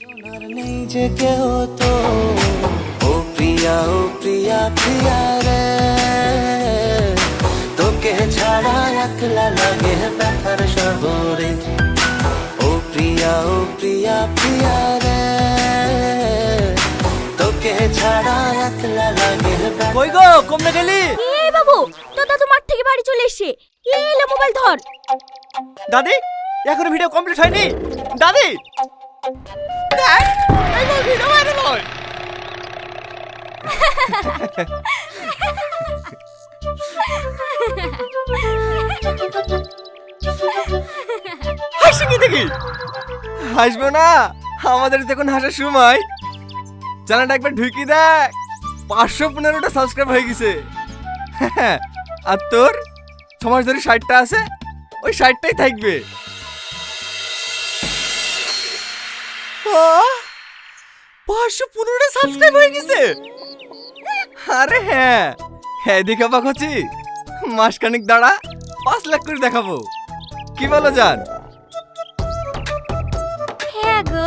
নেই যে কেউ তো ও প্রিয়া ও প্রিয়া প্রিয়া রে তোকে ছাড়া একলা লাগে ব্যথার শহরে ও প্রিয়া ও প্রিয়া প্রিয়া রে তোকে ছাড়া একলা লাগে কই গো কমনে গেলি? এই বাবু দাদু মাঠ থেকে বাড়ি চলে এসছে। এই মোবাইল ধর। দাদি এখনও ভিডিও কমপ্লিট হয়নি। দাদি দেখ, এই তোর ভিডিও ভাইরাল হয়। হাসি কি? দেখি হাসবো না আমাদের দেখুন হাসার সময়। চ্যানেলটা একবার ঢুকি দেখ পাঁচশো পনেরোটা সাবস্ক্রাইব হয়ে গেছে। আর তোর সমাজ ধরে ষাটটা আছে ওই ষাটটাই থাকবে। পাঁচশো পনেরোটা সাবস্ক্রাইব হয়ে গেছে! আরে হ্যাঁ! হ্যাঁ দেখে অবাক হচ্ছি। মাসখানিক দাঁড়া পাঁচ লাখ করে দেখাবো। কি বলো জান? হ্যাঁ গো।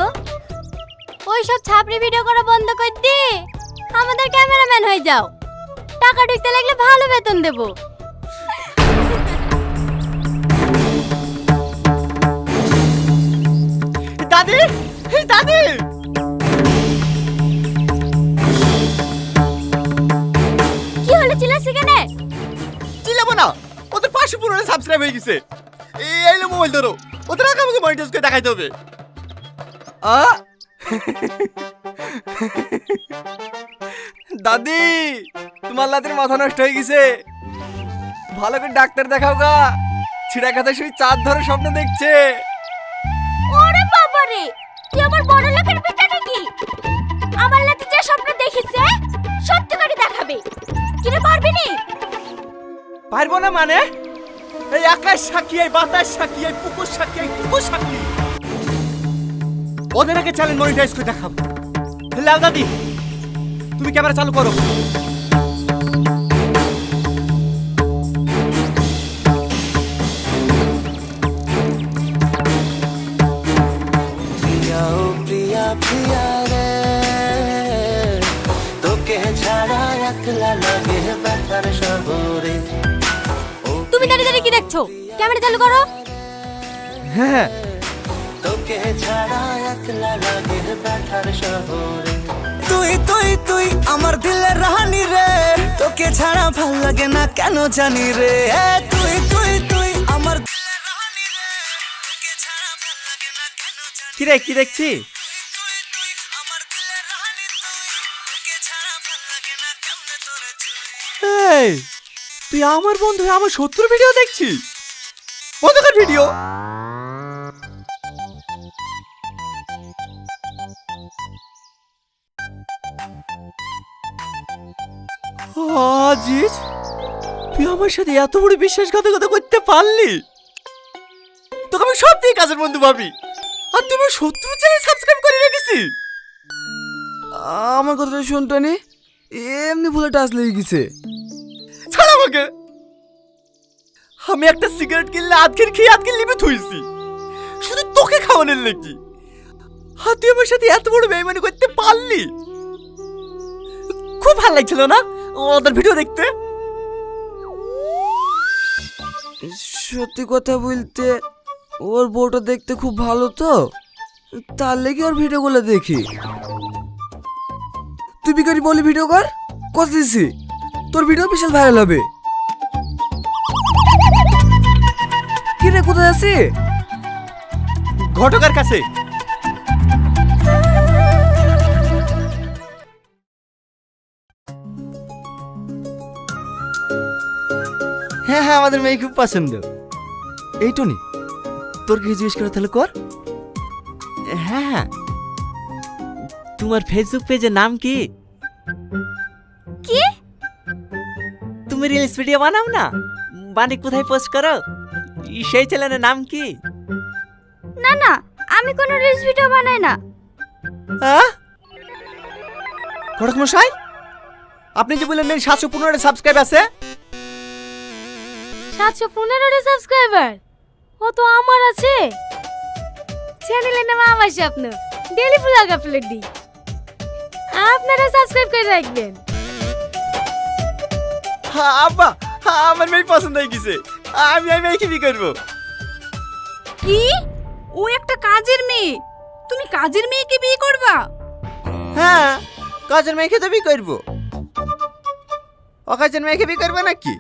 ওই সব ছাপড়ি ভিডিও করা বন্ধ করে দি। আমাদের ক্যামেরাম্যান হয়ে যাও। টাকা ঢুকতে লাগলে ভালো বেতন দেবো। দাদি! দাদি কি হলো চিল্লাছি কেনে? চিল্লাবো না। ওদের পাঁচশো পনেরো সাবস্ক্রাইব হয়ে গেছে। এই এলো মোবাইল ধরো। ওদের আগে আমাকে মনিটাইজ করে দেখাইতে হবে। আ? দাদি তোমার লাতের মাথা নষ্ট হয়ে গেছে। ভালো করে ডাক্তার দেখাও গা। ছিড়া খাতা শুই চাঁদ ধরে স্বপ্ন দেখছে। ওরে বাবা রে তুই আমার বড় লোকের বেটা নাকি আমার লাতি যে স্বপ্ন দেখিছে, সত্যি করে দেখাবে। কিরে পারবি নি পারব না মানে? এই আকাশ সাক্ষী, এই বাতাস সাক্ষী, এই পুকুর সাক্ষী, এই পুকুর সাক্ষী। ওদের আগে চ্যালেঞ্জ মনিটাইজ করে দেখাবো। লাল দাদি তুমি ক্যামেরা চালু করো। দাঁড়িয়ে দাঁড়িয়ে কি দেখছ? ক্যামেরা চালু করো। হ্যাঁ। তোকে ছাড়া একলা লাগে ব্যথার শহরে। তুই তুই তুই আমার দিলের রাহানি রে। তোকে ছাড়া ভালো লাগে না কেন জানি রে। তুই তুই তুই আমার দিলের রাহানি রে। তোকে ছাড়া ভালো লাগে না কেন জানি কি রে কি দেখছি? তুই তুই আমার দিলের রাহানি তুই তোকে ছাড়া ভালো লাগে না কেমনে তোরে তুই এই তুই আমার বন্ধু হয়ে আমার শত্রুর ভিডিও দেখছিস? অন্ধকার ভিডিও আজিজ, তুই আমার সাথে এত বড় বিশ্বাসঘাতকতা করতে পারলি? তোকে আমি সব দিয়ে কাজের বন্ধু ভাবি। আর তুমি শত্রু চ্যানেল সাবস্ক্রাইব করে রেখেছি। আমার কথাটা শুনতো নি এমনি ভুলে টাচ লেগে গেছে। ছাড় আমাকে। আমি একটা সিগারেট কিনলে আজকের খেয়ে আজকের লিপে থুইছি। শুধু তোকে খাওয়ানোর নাকি আর তুই আমার সাথে এত বড় বেইমানি করতে পারলি? খুব ভালো লাগছিল না ওদের ভিডিও দেখতে? সত্যি কথা বলতে, ওর বউটা দেখতে খুব ভালো তো। তার লেগে ওর ভিডিওগুলো দেখি। তুই বিকারি বলি ভিডিও কর কথা দিছি তোর ভিডিও বিশাল ভাইরাল হবে। কি রে, কোথায় আছি ঘটকার কাছে। হ্যাঁ হ্যাঁ আমাদের মেয়ে খুব পছন্দ। এই টনি, তোর কি জিজ্ঞেস করে তাহলে কর। হ্যাঁ হ্যাঁ। তোমার ফেসবুক পেজের নাম কি? তুমি রিলস ভিডিও বানাও না। বানি কোথায় পোস্ট করো? সেই চ্যানেলের নাম কি? না না আমি কোনো রিলস ভিডিও বানাই না। হ্যাঁ? ঘটক মশাই আপনি যে বললেন সাতশো পনেরো সাবস্ক্রাইব আছে। সাতশো পনেরোটা সাবস্ক্রাইবার ও তো আমার আছে। চ্যানেলের নাম আমার স্বপ্ন ডেলি ব্লগ আপলোড দিই আপনারা সাবস্ক্রাইব করে রাখবেন। আব্বা আমার মেয়ে পছন্দ হয়ে গেছে। আমি এই মেয়েকে বিয়ে করব। কি? ও একটা কাজের মেয়ে। তুমি কাজের মেয়েকে বিয়ে করবা? হ্যাঁ কাজের মেয়েকে তো বিয়ে করব। অকাজের মেয়েকে বিয়ে করবে নাকি?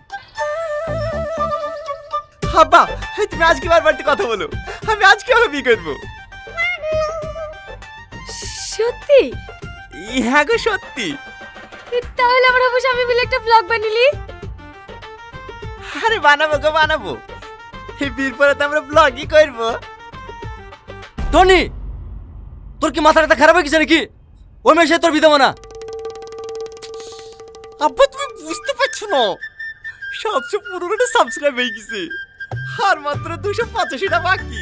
এই তুমি আজকে বার বাড়িতে কথা বলো। আমি আজকে ওকে বিয়ে করব। সত্যি? হ্যাঁ গো সত্যি। তাহলে আমরা অবশ্য আমি মিলে একটা ব্লগ বানিলি। আরে বানাবো গো বানাবো। এই বিয়ের পরে তো আমরা ব্লগই করব। টনি তোর কি মাথাটা খারাপ হয়ে গেছে নাকি? ওই মেয়ে সে তোর বিধবা না। আব্বা তুমি বুঝতে পারছ না। সাতশো পনেরোটা সাবস্ক্রাইব হয়ে গেছে। আর মাত্র দুশো পঁচাশিটা বাকি।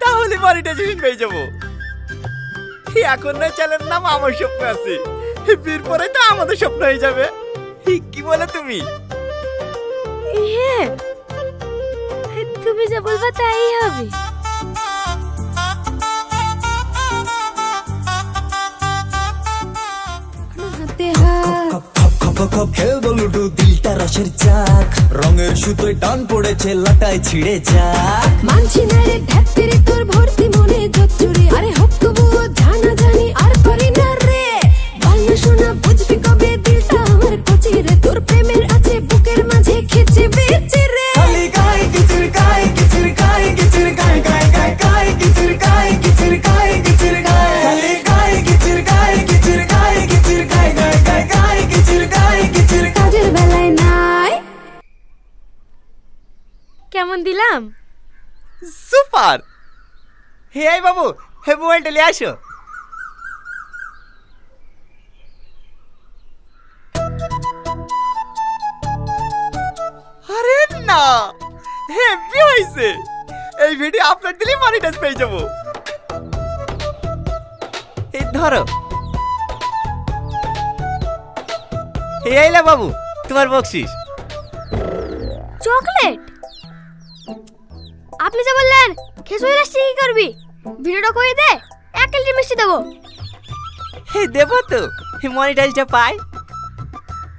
তাহলে বাড়িটা যখন পেয়ে যাব। এখন না চ্যানেল নাম আমার স্বপ্ন আছে। বিয়ের পরে তো আমাদের স্বপ্ন হয়ে যাবে। কি বলে তুমি? হ্যাঁ তুমি যা বলবা তাই হবে। খপ খপ খেলব লুডু দিলটা রসের চাক। রঙের সুতোয় টান পড়েছে লাটায় ছিঁড়ে যাক। মানছি না রে ঢাকতেরে তোর ভর্তি মনে জচ্চুরে আরে হোক কেমন দিলাম? সুপার! হে আই বাবু হে মোবাইলটা নিয়ে আসো। আরে না হেভি হয়েছে। এই ভিডিও আপলোড দিলে মনিটাইজ পেয়ে যাব। এই ধরো। এই আইলা বাবু তোমার বকশিস। চকলেট? আপনি যে বললেন খেসুরি রাশি কি করবি? ভিডিওটা করে দে এক কেজি মিষ্টি দেবো। হে দেবো তো মনিটাইজটা পাই।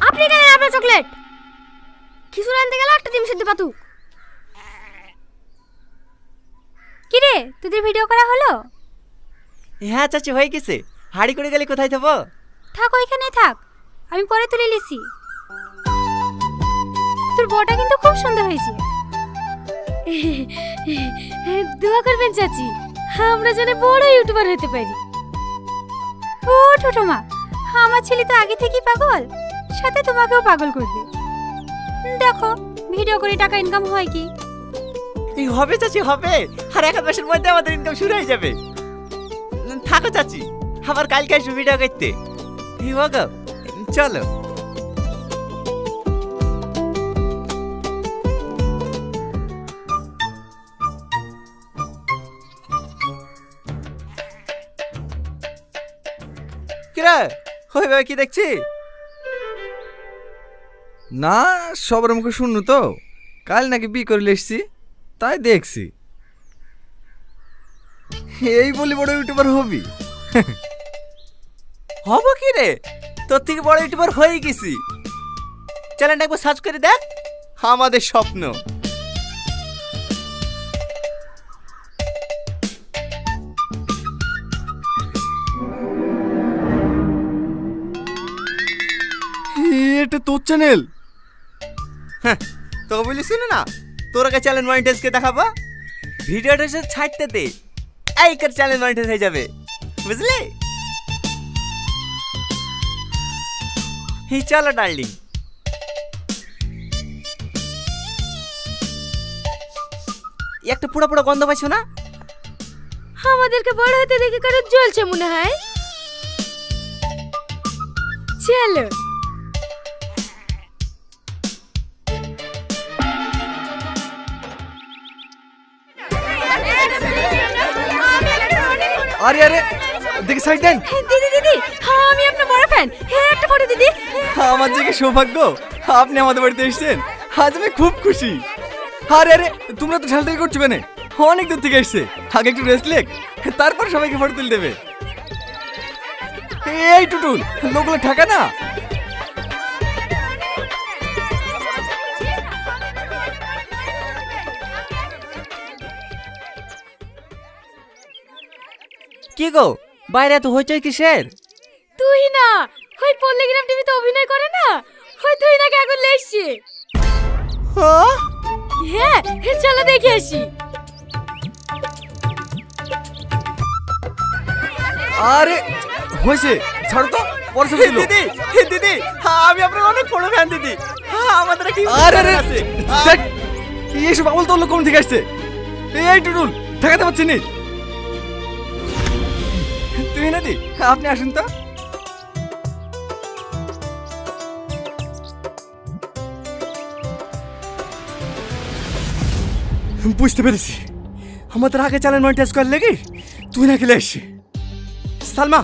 আপনি কেন আপনার চকলেট? খিচুড়ি আনতে গেলে একটা ডিম সেদ্ধ পাতু। কিরে তোদের ভিডিও করা হলো? হ্যাঁ চাচি হয়ে গেছে। হাড়ি করে গেলে কোথায় যাব থাক ওইখানেই থাক। আমি পরে তুলে লিসি তোর বউটা কিন্তু খুব সুন্দর হয়েছে। দোয়া করবেন, চাচি। আমরা যেন বড় ইউটিউবার হতে পারি। ও ছোট মা আমার ছেলে তো আগে থেকেই পাগল। সাথে তোমাকেও পাগল করবে। দেখো ভিডিও করে টাকা ইনকাম হয় কি? এই হবে চাচি, হবে। আর এক মাসের মধ্যে আমাদের ইনকাম শুরু হয়ে যাবে। থাকো চাচি, আবার কালকে আসব ভিডিও করতে। হোক চলো। হয়ে ভাবে কি দেখছি? না, সবার মুখে শুনু তো। কাল নাকি বিয়ে করে এসছি, তাই দেখছি। এই বলি বড় ইউটিউবার হবি। হব কি রে? তোর থেকে বড় ইউটিউবার হয়ে গেছি। চ্যানেলটা একবার সার্চ করে দেখ, আমাদের স্বপ্ন। এটা তোর চ্যানেল হ্যাঁ তোকে বলিস না তোর আগে চ্যানেল মনিটাইজকে দেখাবো? ভিডিওটা এসে ছাড়তে দে এই কর চ্যানেল মনিটাইজ হয়ে যাবে বুঝলি? এই চলো ডার্লিং একটা পুরো পুরো গন্ধ পাইছো না? আমাদেরকে বড় হতে দেখে কারও জ্বলছে মনে হয়। চলো আরে আরে দেখি সাইড দেন। দিদি দিদি হ্যাঁ আমি আপনার বড় ফ্যান হ্যাঁ একটা ফটো দিদি। আমার যে সৌভাগ্য আপনি আমাদের বাড়িতে এসেছেন। আজ আমি খুব খুশি। আরে আরে তোমরা তো ঝালটাই করছ কেন? অনেক দূর থেকে এসছে। আগে একটু রেস্ট লেক তারপর সবাইকে ফটো তুলে দেবে। এই টুটুল লোকগুলো ঠেকা না? কি গো? বাইরে এত হইচই কিসের? তুই না ওই পল্লীগ্রাম টিভিতে অভিনয় করে না? ওই তুই নাকি এখন লেসছে হ্যাঁ? হে চলো দেখে আসি। আরে হয়েছে। ছাড়ো তো পরে ছবি দিলো। দিদি দিদি আমি আপনার অনেক বড় ফ্যান দিদি। আমাদের একটা আরে আরে দেখ এইসব আমল তোর লোক কোন থেকে আসছে? এই টুটুল ঠেকাতে পারছি নি। তুই না দি আপনি আসুন তো। বুঝতে পেরেছি। আমাদের আগে চ্যানেল মনিটাইজ করার লেগে তুই না খেলে আসছি সালমা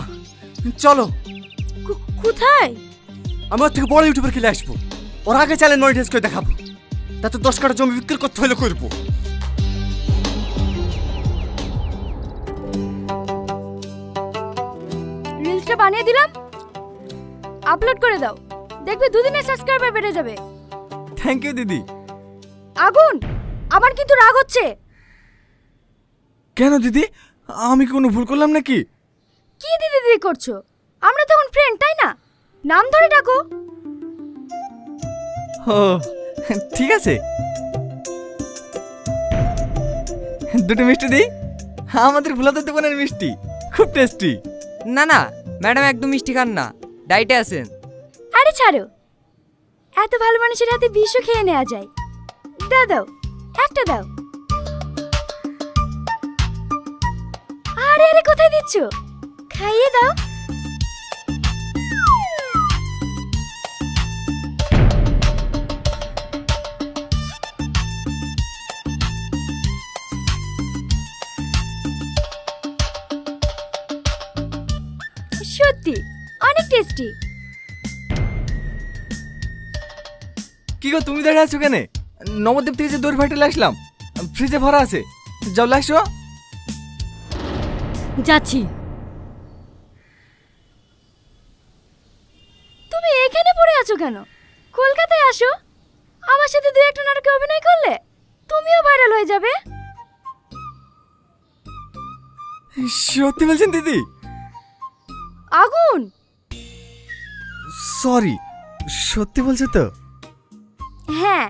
চলো। কোথায়? আমি ওর থেকে বড় ইউটিউবার খেলে আসব ওর আগে চ্যানেল মনিটাইজ করে দেখাবো। তাতে দশ কাটা জমি বিক্রি করতে হলে করব। বানিয়ে দিলাম। আপলোড করে দাও। দেখবে দুদিনে সাবস্ক্রাইবার বেড়ে যাবে। থ্যাংক ইউ দিদি। আগুন! আমার কিন্তু রাগ হচ্ছে। কেন দিদি? আমি কোনো ভুল করলাম নাকি? কি দিদি দিদি করছ? আমরা তখন ফ্রেন্ড তাই না? নাম ধরে ডাকো। ও ঠিক আছে। দুটো মিষ্টি দিই? আমাদের ভোলাদের দোকানের মিষ্টি। খুব টেস্টি না না ম্যাডাম, একদম মিষ্টি খান না। ডাইটে আছেন। আরে ছাড়ো। এত ভালো মানুষের হাতে বিষও খেয়ে নেওয়া যায়। দাও দাও, একটা দাও। আরে আরে, কোথায় দিচ্ছ? খাইয়ে দাও। কি গো তুমি দাঁড়িয়ে আছো কেন? নবদ্বীপ থেকে যে দৌড় ফাইটেলে আসলাম ফ্রিজে ভরা আছে। যাও লাগছো যাচ্ছি। তুমি এখানে পড়ে আছো কেন? কলকাতায় আসো। আমার সাথে দুই একটা নাটকে অভিনয় করলে তুমিও ভাইরাল হয়ে যাবে। সত্যি বলছেন দিদি? আগুন! সরি সত্যি বলছো তো? হ্যাঁ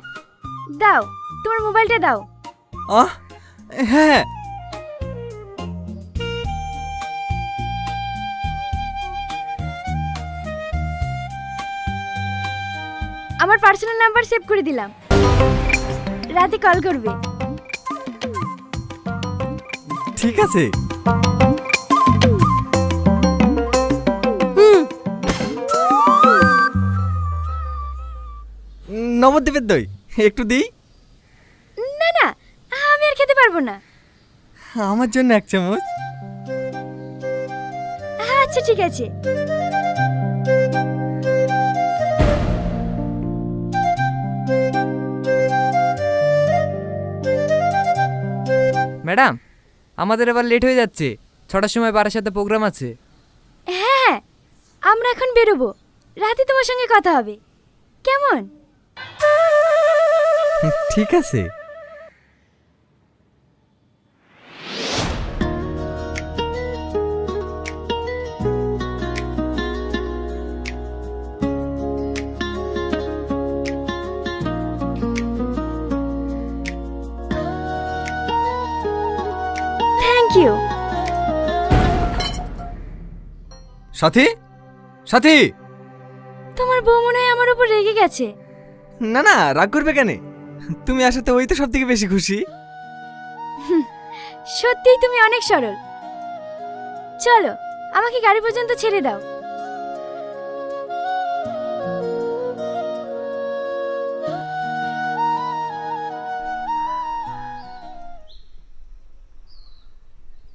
দাও তোমার মোবাইলটা দাও। আহ হ্যাঁ। আমার পার্সোনাল নাম্বার সেভ করে দিলাম। রাতে কল করবে। ঠিক আছে। নবদ্বীপের দই? একটু দিই? না না আমি আর খেতে পারব না। আমার জন্য এক চামচ। আচ্ছা ঠিক আছে। ম্যাডাম আমাদের এবার লেট হয়ে যাচ্ছে। ছটার সময় বারার সাথে প্রোগ্রাম আছে। হ্যাঁ আমরা এখন বেরোবো। রাতে তোমার সঙ্গে কথা হবে। কেমন? ঠিক আছে। থ্যাংক ইউ সাথী? সাথী? তোমার বউ মনে হয় আমার উপর রেগে গেছে। না না রাগ করবে কেন? তুমি আসাতে ওই তো সব থেকে বেশি খুশি। সত্যিই তুমি অনেক সরল। চলো আমাকে গাড়ি পর্যন্ত ছেড়ে দাও।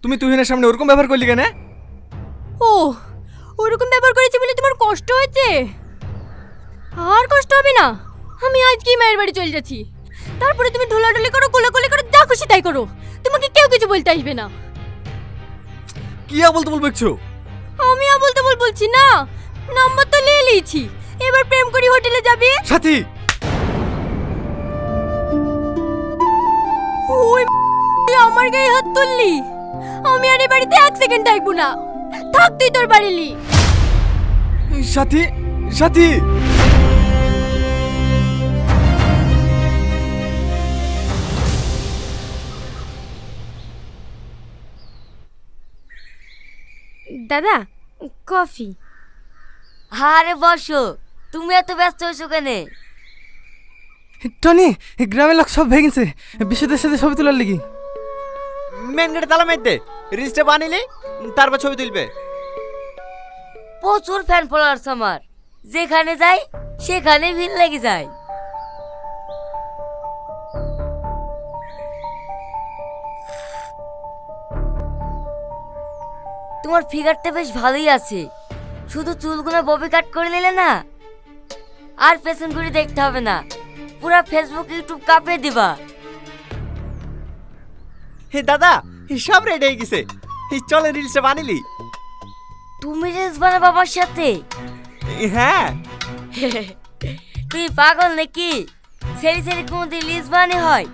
তুমি তুহিনের সামনে ওরকম ব্যবহার করলি কেন? ও ওরকম ব্যবহার করেছি বলে তোমার কষ্ট হয়েছে? আর কষ্ট হবে না। আমি আজকেই মায়ের বাড়ি চলে যাচ্ছি। তারপরে তুমি ঢোলাঢুলি করো কোলাকুলি করো যা খুশি তাই করো। তোমাকে কেউ কিছু বলতে আসবে না। কি বলতে বলব একটু আমি আর বলতে বলব বলছি না। নাম্বার তো নিয়ে নিয়েছি। এবার প্রেম করি হোটেলে যাবি। সাথী! ওই আমার গায়ে হাত তুললি? আমি আর এই বাড়িতে এক সেকেন্ড থাকব না। থাক তুই তোর বাড়িলি সাথী! সাথী! দাদা কফি। আরে বসো তুমি এত ব্যস্ত হয়েছো কেন? টনি গ্রামের লোক সব ভেঙেছে বিশুদের সাথে ছবি তোলার লিগি। মেন গেটে তালা মাইতে রিলসটা বানিলে তারপর ছবি তুলবে। প্রচুর ফ্যান ফলোয়ার্স আমার। যেখানে যাই সেখানে ভিড় লেগে যায়। তোমার ফিগারটা বেশ ভালোই আছে। শুধু চুলগুলো ববি কাট করে নিলে না আর পেছন ঘুরে দেখতে হবে না। পুরা ফেসবুক ইউটিউব কাঁপিয়ে দিবা। হে দাদা সব রেডি হয়ে গেছে। এই চলে রিলসটা বানিলি। তুমি রিলস বানা বাবার সাথে? হ্যাঁ। তুই পাগল নাকি? সেরি সেরি কোনদিন রিলস বানানো হয়?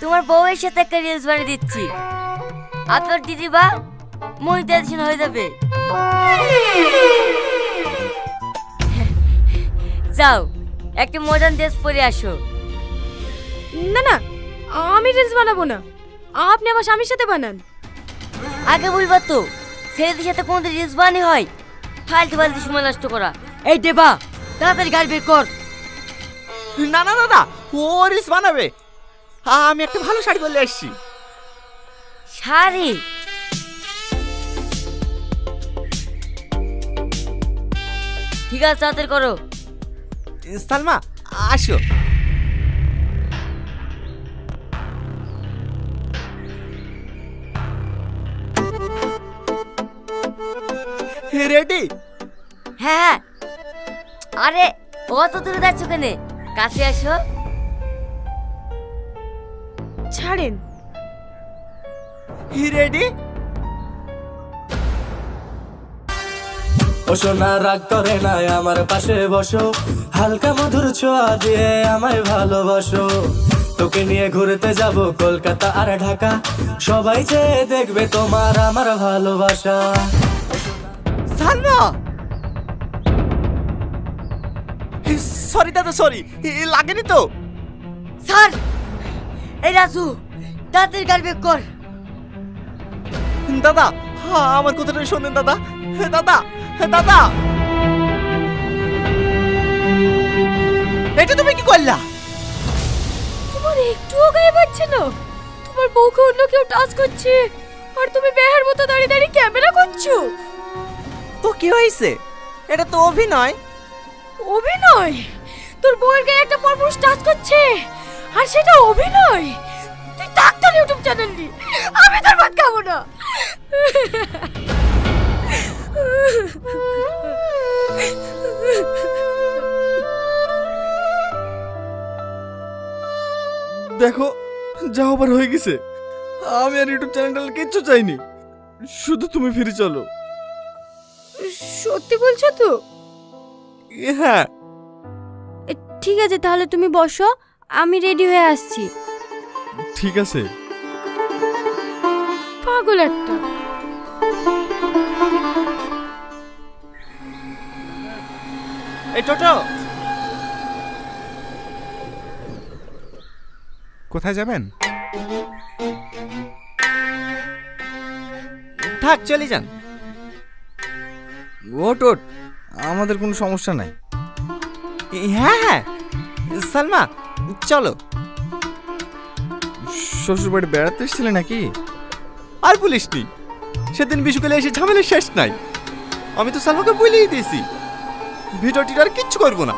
তোমার বউয়ের সাথে একটা রিলস বানিয়ে দিচ্ছি। আর তোর দিদি বা মনিটাইজেশন হয়ে যাবে। যাও একটা মডার্ন ড্রেস পরে আসো। না না আমি রিলস বানাবো না। আপনি আমার স্বামীর সাথে বানান। আগে বলবা তো ছেলেদের সাথে কোনদিন রিলস বানানো হয়? ফালতু ফালতু সময় নষ্ট করা। এই দেবা তাড়াতাড়ি গাড়ি বের কর। না না দাদা ও রিলস বানাবে। আমি একটা ভালো শাড়ি পরলে আসছি। শাড়ি ঠিক আছে তাড়াতাড়ি করো। সালমা আসো। রেডি? হ্যাঁ হ্যাঁ। আরে অত দূরে যাচ্ছ কেন? কাছে আসো। ছাড়েন। রেডি ও সোনা রাগ করে না আমার পাশে বসো। হালকা মধুর ছোঁয়া দিয়ে আমায় ভালোবাসো। তোকে নিয়ে ঘুরতে যাব কলকাতা আর ঢাকা। সবাই চেয়ে দেখবে তোমার আমার ভালোবাসা। সালমা সরি দাদা সরি। লাগেনি তো? স্যার এই রাজু তাড়াতাড়ি গাড়ি বের কর। দাদা। হ্যাঁ, আমার কথাটা শোনেন দাদা। দাদা দাদা। এটা তুমি কি করলা? তোমার একটুও গায়ে পাচ্ছে না। তোমার বউকে অন্য কেউ টাচ করছে। আর তুমি বেহার মতো দাঁড়িয়ে দাঁড়িয়ে ক্যামেরা করছ। তো কি হয়েছে? এটা তো অভিনয়। অভিনয়? তোর বউয়ের গায়ে একটা পরপুরুষ টাচ করছে। আর সেটা অভিনয়? তুই ডাক্তার ইউটিউব চ্যানেল নি আমি তোর ভাত খাব না। দেখো যা হবার হয়ে গেছে। আমি আর ইউটিউব চ্যানেলটা কিচ্ছু চাইনি। শুধু তুমি ফিরে চলো। সত্যি বলছো তো? হ্যাঁ। ঠিক আছে তাহলে তুমি বসো। আমি রেডি হয়ে আসছি। ঠিক আছে। পাগল একটা। এই টোটো। কোথায় যাবেন? থাক চলে যান। ওট ওট আমাদের কোনো সমস্যা নাই। হ্যাঁ হ্যাঁ। সালমা চলো। শ্বশুর বাড়ি বেড়াতে এসেছিলে নাকি? আর বলিস নি সেদিন বিশুকালে এসে ঝামেলা শেষ নাই। আমি তো সালমাকে বলেই দিয়েছি ভিডিও কিচ্ছু করব না।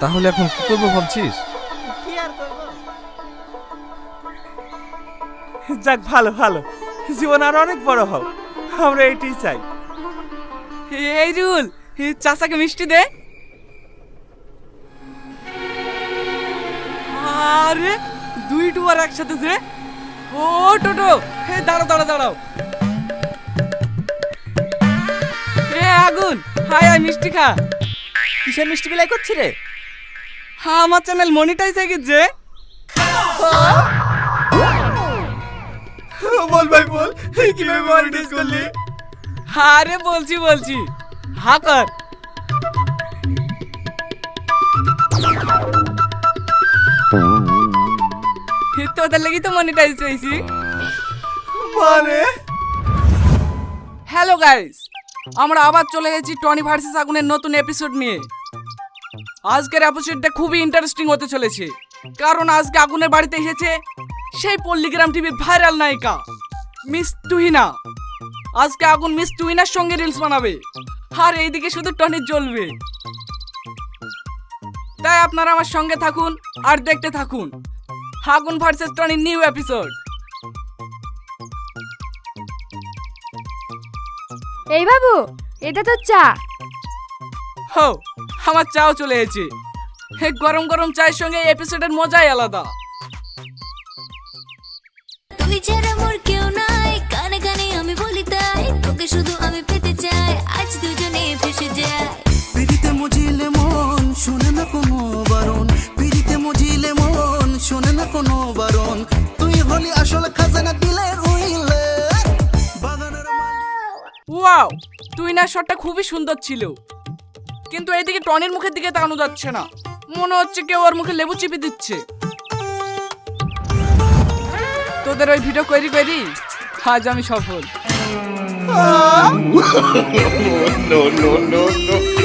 তাহলে এখন কি করব ভাবছিস? কি আর করব? যাক ভালো ভালো। জীবন আর অনেক বড় হোক আমরা এটাই চাই। এই রুল চাচাকে মিষ্টি দে। আরে দুই টুয়ার একসাথে যে। ও টোটো। হে দাঁড়াও দাঁড়াও দাঁড়াও। আগুন। হাই আই মিষ্টি খা। কিসের মিষ্টি বিলাই করছি রে? হ্যাঁ আমার চ্যানেল মনিটাইজ হয়ে গেছে। বল ভাই বল। কীভাবে মনিটাইজ করলি? আরে বলছি বলছি। হা কর। তোদের লাগি তো মনিটাইজ হয়েছি মানে? হ্যালো গাইস আমরা আবার চলে গেছি টনি ভার্সেস আগুনের নতুন এপিসোড নিয়ে। আজকের এপিসোডটা খুবই ইন্টারেস্টিং হতে চলেছে। কারণ আজকে আগুনের বাড়িতে এসেছে সেই পল্লিগ্রাম টিভির ভাইরাল নায়িকা মিস তুহিনা আজকে আগুন মিস তুহিনার সঙ্গে রিলস বানাবে আর এইদিকে শুধু টনি জ্বলবে। তাই আপনারা আমার সঙ্গে থাকুন আর দেখতে থাকুন। আগুন ভার্সেস টনি নিউ এপিসোড এই বাবু এটা তো চা। হো আমার চাও চলে এসেছে। গরম গরম চায়ের সঙ্গে এপিসোডের মজাই আলাদা। তুই শটটা খুবই সুন্দর ছিল। কিন্তু এইদিকে টনির মুখের দিকে তাকানো যাচ্ছে না। মনে হচ্ছে কেউ ওর মুখে লেবু চিপে দিচ্ছে। তোদের ওই ভিডিও করি করি আজ আমি সফল। No, no, no, no.